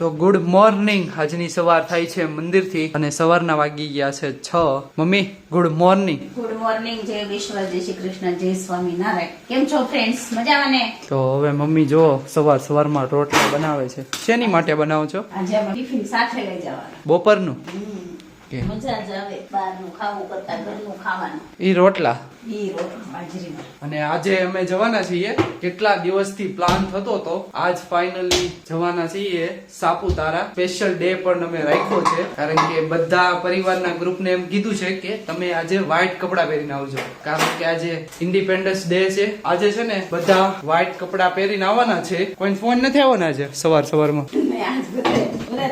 તો good morning. આજની સવાર થાય છે મંદિરથી અને સવારના વાગી ગયા છે છ. Mummy good morning. Good morning. જય વિશ્વ જય શ્રી કૃષ્ણ જય સ્વામી નારાયણ કેમ છો ફ્રેન્ડ્સ મજામાં ને? તો હવે મમ્મી જો સવાર સવારમાં રોટલા બનાવે છે. શેની માટે બનાવો છો? આજે ટિફિન સાથે લઈ જવાના. બપોરનું? કે? મજા જ આવે બહારનું ખાવું કરતા ઘરનું ખાવાનું. ઈ રોટલા? ઈ રોટલો બાજરીનો. અને આજે અમે જવાના છીએ કેટલા દિવસથી પ્લાન થતો હતો આજ ફાઇનલી જવાના છીએ સાપુતારા. સ્પેશિયલ ડે પણ અમે રાખ્યો છે કારણ કે બધા પરિવારના ગ્રુપને એમ કીધું છે કે તમે આજે વ્હાઈટ કપડા પહેરીને આવજો. કારણ કે આજે ઇન્ડિપેન્ડન્સ ડે છે. આજે છે ને બધા વ્હાઈટ કપડા પહેરીને આવવાના છે. કોઈ ફોન નથી આવવાના આજે? સવાર સવારમાં. આજ બધા બધા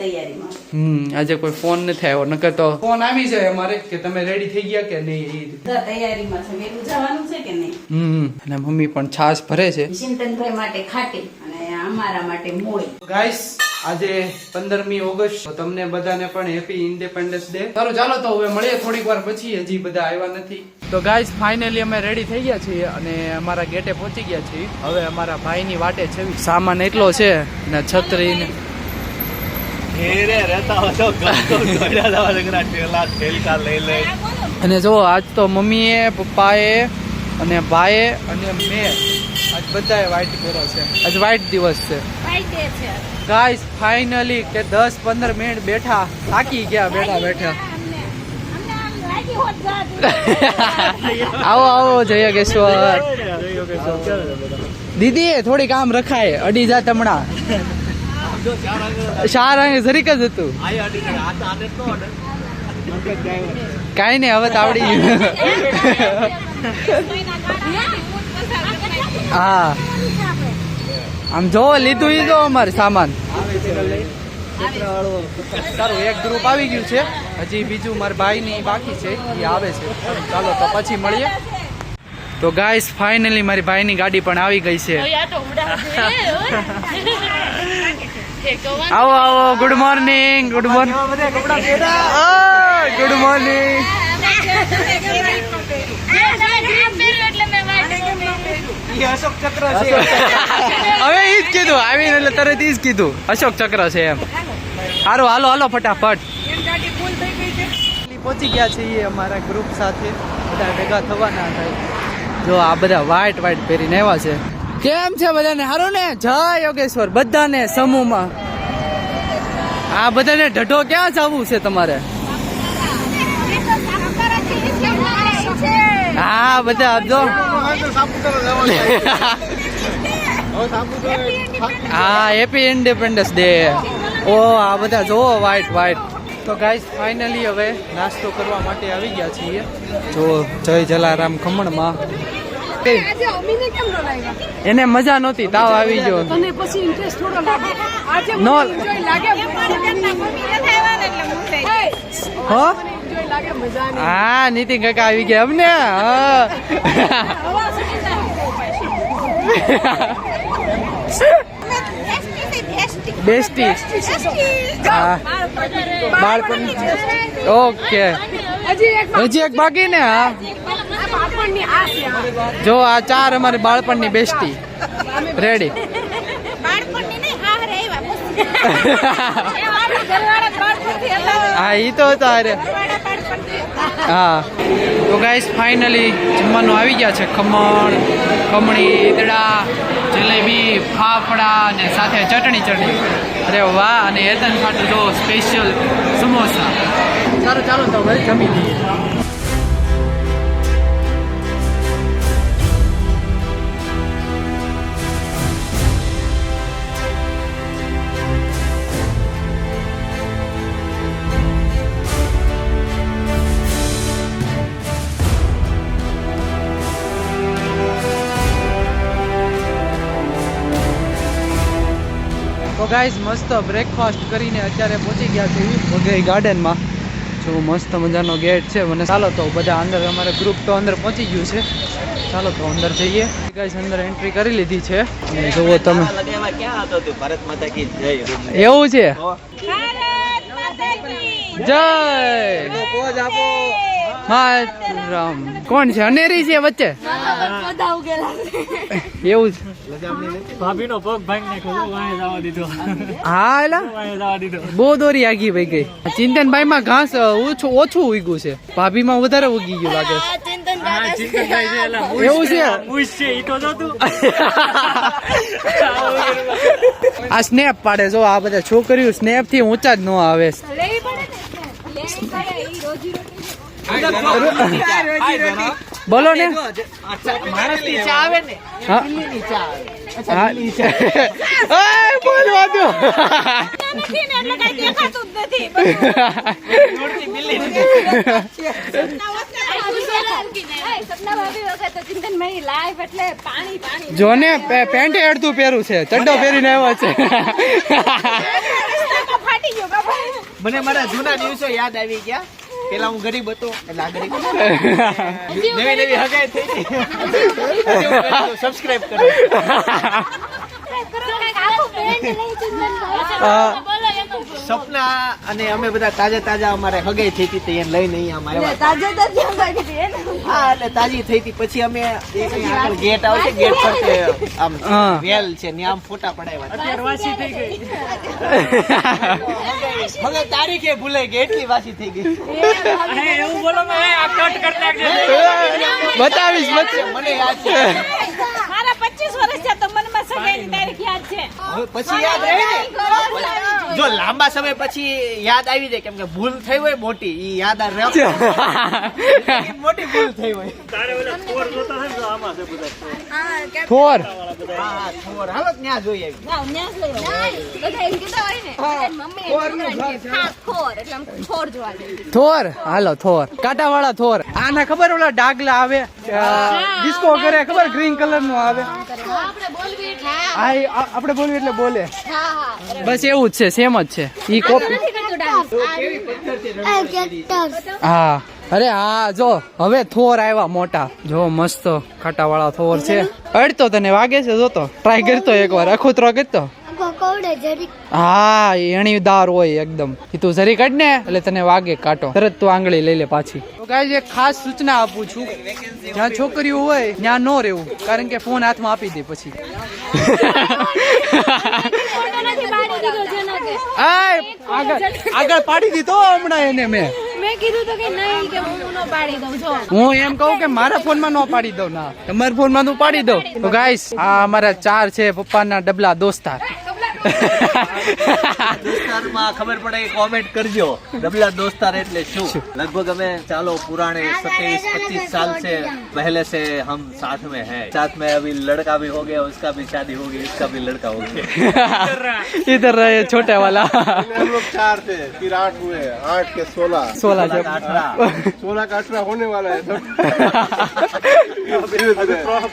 તૈયારીમાં. હમ આજે કોઈ ફોન નથી આવ્યો નકર તો ફોન આવી જાય અમારે કે તમે રેડી થઈ ગયા કે નહીં તૈયારીમાં છે વેલું જવાનું છે કે નહીં? હમ અને મમ્મી પણ છાશ ભરે છે. ચિંતનભાઈ માટે ખાટી અને અમારા માટે મોળી ગાઈસ આજે પંદરમી ઓગસ્ટ તો તમને બધાને પણ હેપી ઇન્ડિપેન્ડન્સ ડે સારું ચાલો તો હવે મળીએ થોડીક વાર પછી હજી બધા આવ્યા નથી. તો ગાઈસ ફાઇનલી અમે રેડી થઈ ગયા છીએ અને અમારા ગેટે પહોંચી ગયા છીએ. હવે અમારા ભાઈની વાટે છે સામાન એટલો છે ને છત્રી અને જો આજ તો મમ્મીએ પપ્પાએ અને ભાઈએ અને મેં આજ બધાએ વ્હાઈટ પહેરો છે. આજ વ્હાઈટ દિવસ છે. ગાઈસ ફાઇનલી કે દસ પંદર મિનિટ બેઠા થાકી ગયા બેઠા બેઠા. આવો આવો જય યોગેશ્વર. દીદી થોડીક આમ રખાય અડી જા તમણા. શાર અંગે જરીક જ હતું. કાઈ નહીં હવે તાવડી આવડી હા. આમ જો લીધું ઈ જો અમારે સામાન. સારું એક ગ્રુપ આવી ગયું છે. હજી બીજું મારા ભાઈ ની બાકી છે. એ આવે છે. ચાલો તો પછી મળીએ. તો ગાઈસ ફાઇનલી મારી ભાઈની ગાડી પણ આવી ગઈ છે. આવો આવો good morning good morning good morning હવે ઈ જ કીધું આવીને એટલે તરત ઈ જ કીધું. અશોક ચક્ર છે એમ. સારું હાલો હાલો ફટાફટ. પહોંચી ગયા છીએ અમારા ગ્રુપ સાથે. બધા ભેગા થવાના થાય. જો આ બધા વ્હાઈટ વ્હાઈટ પહેરીને આવ્યા છે. કેમ છે બધાને? સારું ને? જય યોગેશ્વર, બધાને સમૂહમાં. આ બધાને ઢઢો ક્યાં જવું છે તમારે? હા, બધા આપજો હા હેપી ઇન્ડિપેન્ડન્સ ડે ઓ, આ બધા જોવો વ્હાઈટ વ્હાઈટ તો ગાઈસ ફાઇનલી હવે નાસ્તો કરવા માટે આવી ગયા છીએ. જો, જય જલારામ ખમણમાં. એને મજા નહોતી તાવ આવી ગયો. તને પછી ઇન્ટરેસ્ટ થોડો લાગે. આજે નો. લાગે હો નીતિન કાકા આવી ગયા અમને. હા. બેસ્ટી બાળપણ ઓકે. હજી એક બાકી ને હા આ બાળપણની આ છે આ. જો આ ચાર અમારી બાળપણની બેસ્ટી. રેડી હા ઈ તો તારે હા. તો ગાઈસ ફાઇનલી જમવાનું આવી ગયા છે. ખમણ ખમણી ઈદડા જલેબી ફાફડા અને સાથે ચટણી ચટણી. અરે વાહ અને હેતન ખાટું જો સ્પેશિયલ સમોસા. સારું ચાલો તો ભાઈ જમી લઈએ. ગાઈઝ મસ્ત બ્રેકફાસ્ટ કરીને અત્યારે પહોંચી ગયા છે વઘઈ ગાર્ડનમાં જો મસ્ત મજાનો ગેટ છે. મને ચાલો તો બધા અંદર અમારે ગ્રુપ તો અંદર પહોંચી ગયું છે. ચાલો તો અંદર જઈએ. ગાઈસ અંદર એન્ટ્રી કરી લીધી છે. જુઓ તમે. ભારત માતા કી જય. એવું છે જય. આપો હા રામ કોણ છે અનેરી છે વચ્ચે એવું છે ભાભીનો પગ ભાંગી નાખ્યો તો વાંહે જવા દીધો હા દીધો બહુ દોરી આગી ભાઈ ગઈ ચિંતનભાઈ માં ઘાસ ઓછું ઓછું ઉગ્યું છે ભાભી માં વધારે ઉગી ગયું લાગે એટલે એવું છે? મૂછ છે ઈ તો જો તું આ સ્નેપ પાડે જો આ બધા છોકરીઓ સ્નેપથી ઊંચા જ ન આવે બોલો ને. બોલવા દો નથી ને એટલે કઈ દેખાતું જ નથી સપના ભાભી વખત તો ચિંતનભાઈ લાઈફ એટલે પાણી પાણી જો ને પેન્ટ અડધું પહેરું છે. ચડ્ડો પહેરીને આવ્યો છે. મને મારા જૂના દિવસો યાદ આવી ગયા. પેલા હું ગરીબ હતો એટલે આ ગરીબ નવી નવી હગાઈ થઈ. સબસ્ક્રાઇબ કરો. સપના અને અમે બધા તાજા તાજા અમારે હગાઈ થઈ હતી તો એને લઈને અહીંયા અમે આવ્યા હા એટલે તાજી થઈ હતી. પછી અમે આગળ ગેટ આવશે ગેટ પર આમ. વેલ છે ને આમ ફોટા પડાવ્યા અત્યારે વાસી થઈ ગઈ. મને તારીખે ભૂલાઈ ગઈ એટલી વાસી થઈ ગઈ. એવું બોલો આ કટ કરી નાખજે. બતાવીશ. મને યાદ છે મારા પચીસ વર્ષ છે તો મનમાં સગાઈની તારીખ યાદ છે. હવે પછી યાદ રહે જો લાંબા સમય પછી યાદ આવી જાય કેમ કે ભૂલ થઈ હોય મોટી ઈ યાદ આ રહે. મોટી ભૂલ થઈ હોય. તારે ઓલા ફોર જોતા હોય તો આમાં છે બધા થોર. હા હા થોર. હાલો ત્યાં જોઈ આવી. બધા એમ કીધા હોય ને મમ્મી હા ખોર એટલે આમ જોવા થોર? હાલો થોર. કાંટા વાળા થોર. આના ખબર ઓલા ડાગલા આવે? ડિસ્કો કરે ખબર? ગ્રીન કલરનું આવે. આપણે બોલવી એટલે. બોલે. બસ એવું જ છે સેમ જ છે. ઈ કોપી હા. અરે હા જો હવે થોર આવ્યા મોટા. જો મસ્ત ખાટાવાળા વાળા થોર છે. અડતો તને વાગે છે જોતો. ટ્રાય કરતો એકવાર. અખૂતરો કરતો. હા એણીદાર હોય એકદમ. તું જરી કાઢ ને એટલે તને વાગે કાંટો. તરત તું આંગળી લઈ લે પાછી. તો ગાઈઝ એક ખાસ સૂચના આપું છું. જ્યાં છોકરીઓ હોય ત્યાં નો રહેવું. કારણ કે ફોન હાથમાં આપી દે પછી. આગળ આગળ પાડી દીધો હમણાં એને મેં. મેં કીધું તો કે નહીં કે હું નો પાડી દઉં. જો. હું એમ કહું કે મારા ફોનમાં નો પાડી દઉં ના. તમારા ફોનમાં તું પાડી દઉં. તો ગાઈસ આ અમારા ચાર છે પપ્પાના ડબલા દોસ્તાર. खबर ખબર कॉमेंट कर जो કરજો. ડબલા દોસ્તાર એટલે શું? લગભગ અમે ચાલો પુરાણે साल से पहले से हम साथ में है साथ में अभी लड़का भी हो गया उसका भी शादी हो गई इसका भी लड़का हो गया इधर रहे छोटे वाला हम लोग चार थे फिर आठ हुए आठ के सोलह सोलह अठारह सोलह का अठारह होने वाला है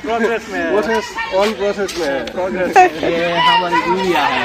प्रोसेस में प्रोसेस ऑन प्रोसेस में है ये हमारी इंडिया है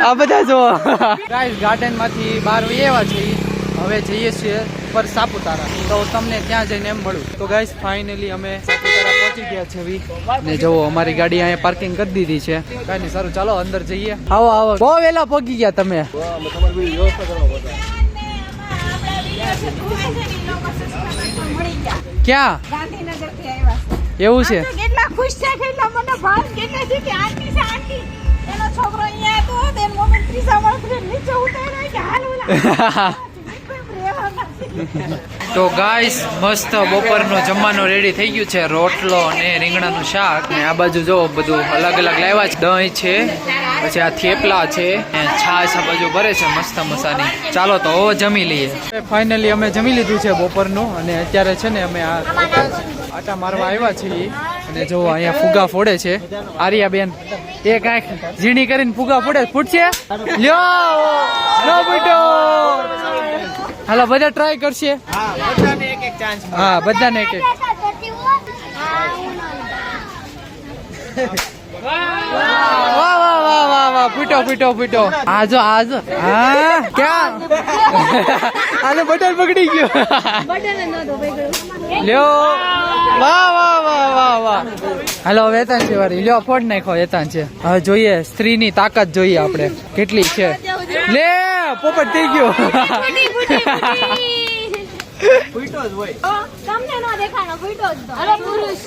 છે છે છે આ બધા જો ગાઈસ ગાર્ડનમાંથી બહાર એવા છીએ હવે જઈએ છીએ પર સાપુતારા. તો તમને ત્યાં જઈને એમ મળું. તો ગાઈસ ફાઇનલી અમે સાપુતારા પહોંચી ગયા છે વી. ને જુઓ અમારી ગાડી અહીંયા પાર્કિંગ કરી દીધી છે. કાંઈ નહીં સારું ચાલો અંદર જઈએ. આવો આવો. બહુ વહેલા પહોંચી ગયા તમે. ક્યાં? ગાંધીનગરથી આવ્યા છે. એવું છે? કેટલા ખુશ છે કેટલા મને ભાવ કેટલા છે કે આંટી છે આંટી એનો છોકરો અહીંયા હતો તેન મમ્મી ત્રીસા વર્ષ નીચે ઉતાર્યો કે હાલ ઓલા તો ગાઈસ મસ્ત બપોરનો જમવાનું રેડી થઈ ગયું છે. રોટલો અને રીંગણાનું શાક ને આ બાજુ જો બધું અલગ અલગ લાવ્યા છે. દહીં છે પછી આ થેપલા છે છાશ આ બાજુ ભરે છે મસ્ત મસાની. ચાલો તો જમી લઈએ. ફાઇનલી અમે જમી લીધું છે બપોરનું અને અત્યારે છે ને અમે આ આટા મારવા આવ્યા છીએ. અને જો અહીંયા ફુગા ફોડે છે. આર્યા બેન એ કાંઈક ઝીણી કરીને ફુગા ફોડે ફૂટશે? હાલો, બધા ટ્રાય કરશે. હા, બધાને એક એક. વાહ વાહ વાહ વાહ વાહ ફૂટો ફૂટો ફૂટો આજો આજો હા ક્યાં આને બટન પકડી ગયો લ્યો વાહ વાહ વાહ વાહ વાહ હેલો વેતન છે વારી લ્યો ફોડ નાખો વેતન છે હવે જોઈએ સ્ત્રીની તાકાત જોઈએ આપણે કેટલી છે લે પોપટ થઈ ગયો તમને નો દેખાનો ફૂટો જ તો અરે પુરુષ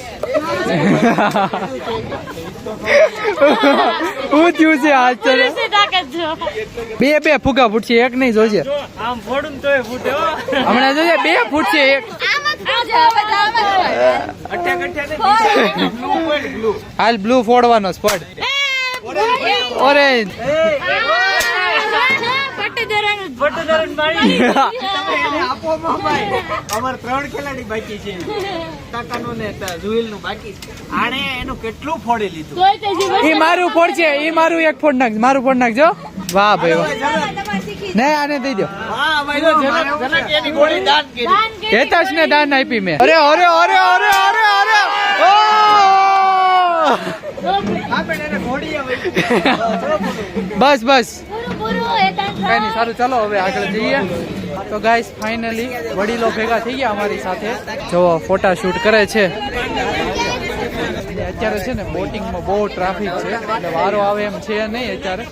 હું થયું છે પુરુષની બે બે ફુગા ફૂટશે એક નહીં જોજે આમ ફોડું તોય ફૂટે હમણાં જોજે બે ફૂટશે એક. હાલ બ્લુ ફોડવાનો સ્પોટ ઓરેન્જ અમારે ત્રણ ખેલાડી બાકી છે. કાકાનું ને જુહિલનું બાકી આણે એનું કેટલું ફોડી લીધું? ઈ મારું ફોડ છે ઈ મારું એક ફોડ નાખ મારું ફોડ નાખજો. વાહ ભાઈ ને આને દઈ દો. હા ભાઈ જનક એની ગોળી દાન કરી. દાન કરી. હેતાશ ને દાન આપી મેં. અરે અરે અરે અરે અરે અરે. બસ બસ. કઈ નહીં સારું ચાલો, હવે આગળ જઈએ. તો ગાઈસ ફાઇનલી વડીલો ભેગા થઈ ગયા અમારી સાથે. જો ફોટા શૂટ કરે છે. અત્યારે છે ને બોટિંગમાં બહુ ટ્રાફિક છે. એટલે વારો આવે એમ છે નહીં અત્યારે.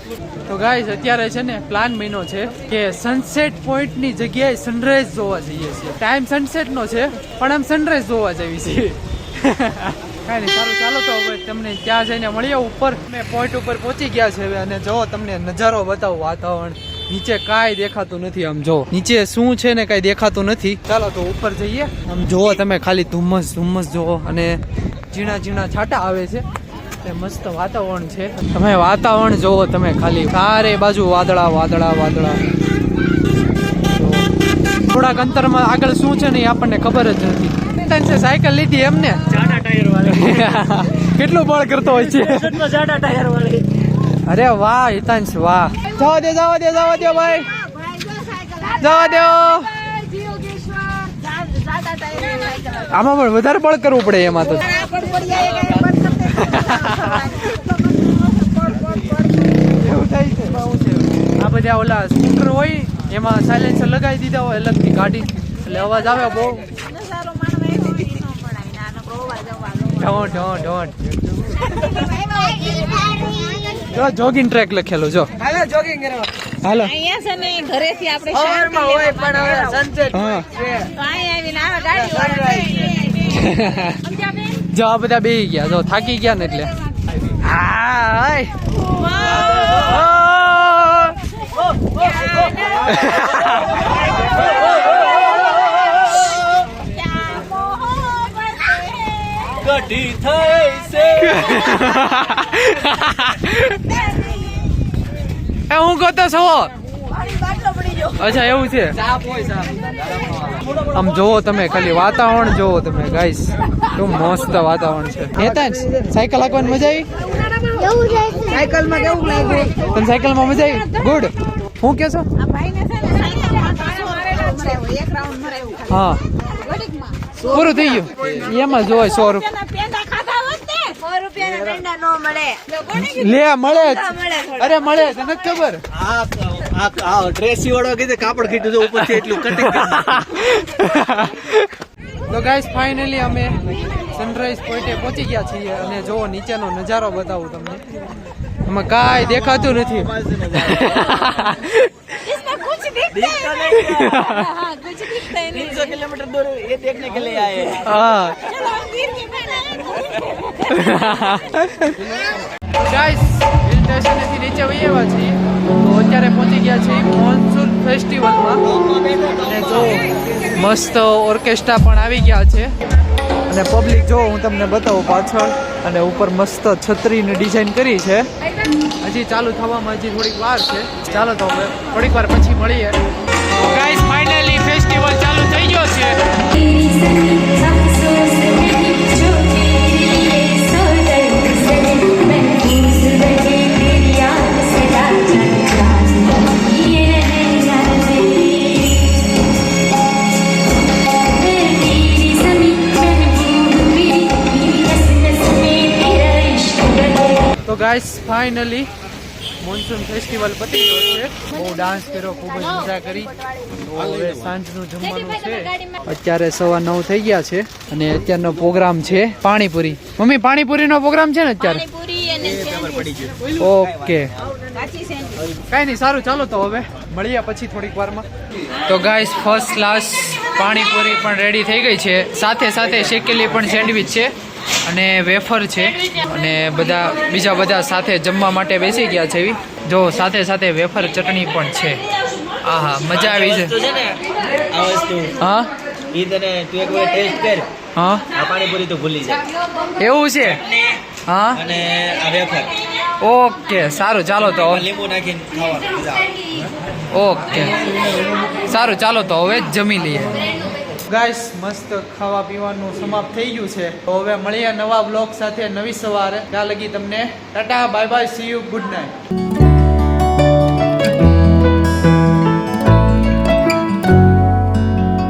તો ગાઈસ અત્યારે છે ને પ્લાન બન્યો છે કે સનસેટ પોઈન્ટની જગ્યાએ સનરાઈઝ જોવા જઈએ છીએ. ટાઈમ સનસેટ નો છે, પણ આમ સનરાઈઝ જોવા જઈએ છીએ કાંઈ નહીં, સારું, ચાલો તો હવે તમને ત્યાં જઈને મળીએ. ઉપર મેં પોઈન્ટ ઉપર પહોંચી ગયા છે અને જો તમને નજારો બતાવો, વાતાવરણ. નીચે કાંઈ દેખાતું નથી આમ જો. નીચે શું છે ને કાંઈ દેખાતું નથી. ચાલો તો ઉપર જઈએ. આમ જુઓ તમે ખાલી ધુમ્મસ ધુમ્મસ જુઓ. અને ઝીણા ઝીણા છાંટા આવે છે. તે મસ્ત વાતાવરણ છે. તમે વાતાવરણ જોવો તમે ખાલી. ચારે બાજુ વાદળા વાદળા વાદળા. થોડાક અંતરમાં આગળ શું છે ને એ આપણને ખબર જ નથી. સાયકલ લીધી એમને. જાડા ટાયર વાળી. કેટલું બળ કરતો હોય છે? જાડા ટાયર વાળી. અરે વાહ હિતાંશ વાહ. જવા દે જવા દે જવા દે ભાઈ. જવા દો. આમાં પણ વધારે બળ કરવું પડે એમાં તો. એવું થાય છે. આ બધા ઓલા સ્પીકર હોય એમાં સાયલેન્સર લગાવી દીધા હોય અલગથી ગાડી એટલે અવાજ આવે બહુ. ડોન્ટ ઢોં ડોન્ટ જો જોગિંગ ટ્રેક લખેલું જો. હાલો જોગિંગ કરવા હાલો. અહીંયા છે ને ઘરેથી આપણે શાંતિ લેવા માટે. હા. તો આવીને સમજ્યા બેન? જો આ બધા બેહી ગયા. જો થાકી ગયા ને એટલે. હાય. ત્યાં મોહબ્બત થઈ એ હું કહતો છો? અચ્છા, એવું છે. આમ જોવો તમે, ખાલી વાતાવરણ જોવો તમે ગાઈસ કેવું મસ્ત વાતાવરણ છે. નેતા સાયકલ હાંકવાની મજા આવી? સાયકલમાં કેવું લાગ્યું તને સાયકલમાં મજા આવી? ગુડ હું કે. હા. પૂરું થઈ ગયું. એમાં જોવાય સો રૂપિયા પેલા પેંડા ખાધા હોત ને. લો, નો મળે. લે મળે. અરે મળે છે ખબર. આ ડ્રેસ સીવડવા કીધે કાપડ કીધું છે ઉપરથી એટલું કટિંગ તો ગાઈસ ફાઇનલી અમે સનરાઈઝ પોઈન્ટે પહોંચી ગયા છીએ અને જો નીચેનો નજારો બતાવું તમને. એમાં કાંઈ દેખાતું નથી. ગાઈસ હિલ સ્ટેશનેથી નીચે વહી આવ્યા છીએ. તો અત્યારે પહોંચી ગયા છીએ મોન્સૂન ફેસ્ટિવલમાં અને જો મસ્ત ઓર્કેસ્ટ્રા પણ આવી ગયા છે. અને પબ્લિક જો, હું તમને બતાવું પાછળ. અને ઉપર મસ્ત છત્રીની ડિઝાઇન કરી છે. હજી ચાલુ થવામાં હજી થોડીક વાર છે. ચાલો તો હવે થોડીક વાર પછી મળીએ. ગાઈસ ફાઇનલી મોન્સૂન ફેસ્ટિવલ પતી ગયો છે. બહુ ડાન્સ કર્યો ખૂબ જ મજા કરી. તો હવે સાંજનું જમવાનું છે. અત્યારે સવા નવ થઈ ગયા છે અને અત્યારનો પ્રોગ્રામ છે પાણીપુરી. મમ્મી પાણીપુરીનો પ્રોગ્રામ છે ને અત્યારે? ઓકે. કઈ નહીં સારું ચાલો તો હવે મળીએ પછી થોડીક વારમાં. તો ગાઈસ ફર્સ્ટ ક્લાસ પાણીપુરી પણ રેડી થઈ ગઈ છે. સાથે સાથે શેકેલી પણ સેન્ડવિચ છે. અને વેફર છે અને બધા બીજા બધા સાથે જમવા માટે બેસી ગયા છે એવી. જો સાથે સાથે વેફર ચટણી પણ છે. આહા મજા આવી છે. હા? ઈ તને તું એક ટેસ્ટ કર. હા? આ પાણીપુરી તો ભૂલી જાય એવું છે? હા? અને આ વેફર. ઓકે સારું ચાલો તો. લીંબુ નાખીને ખાવાનું ઓકે. સારું ચાલો તો હવે જમી લઈએ. ગાઈસ, મસ્ત ખાવા પીવાનું સમાપ્ત થઈ ગયું છે. તો હવે મળીએ નવા બ્લોગ સાથે નવી સવારે. ત્યાં લગી તમને tata, bye bye see you good night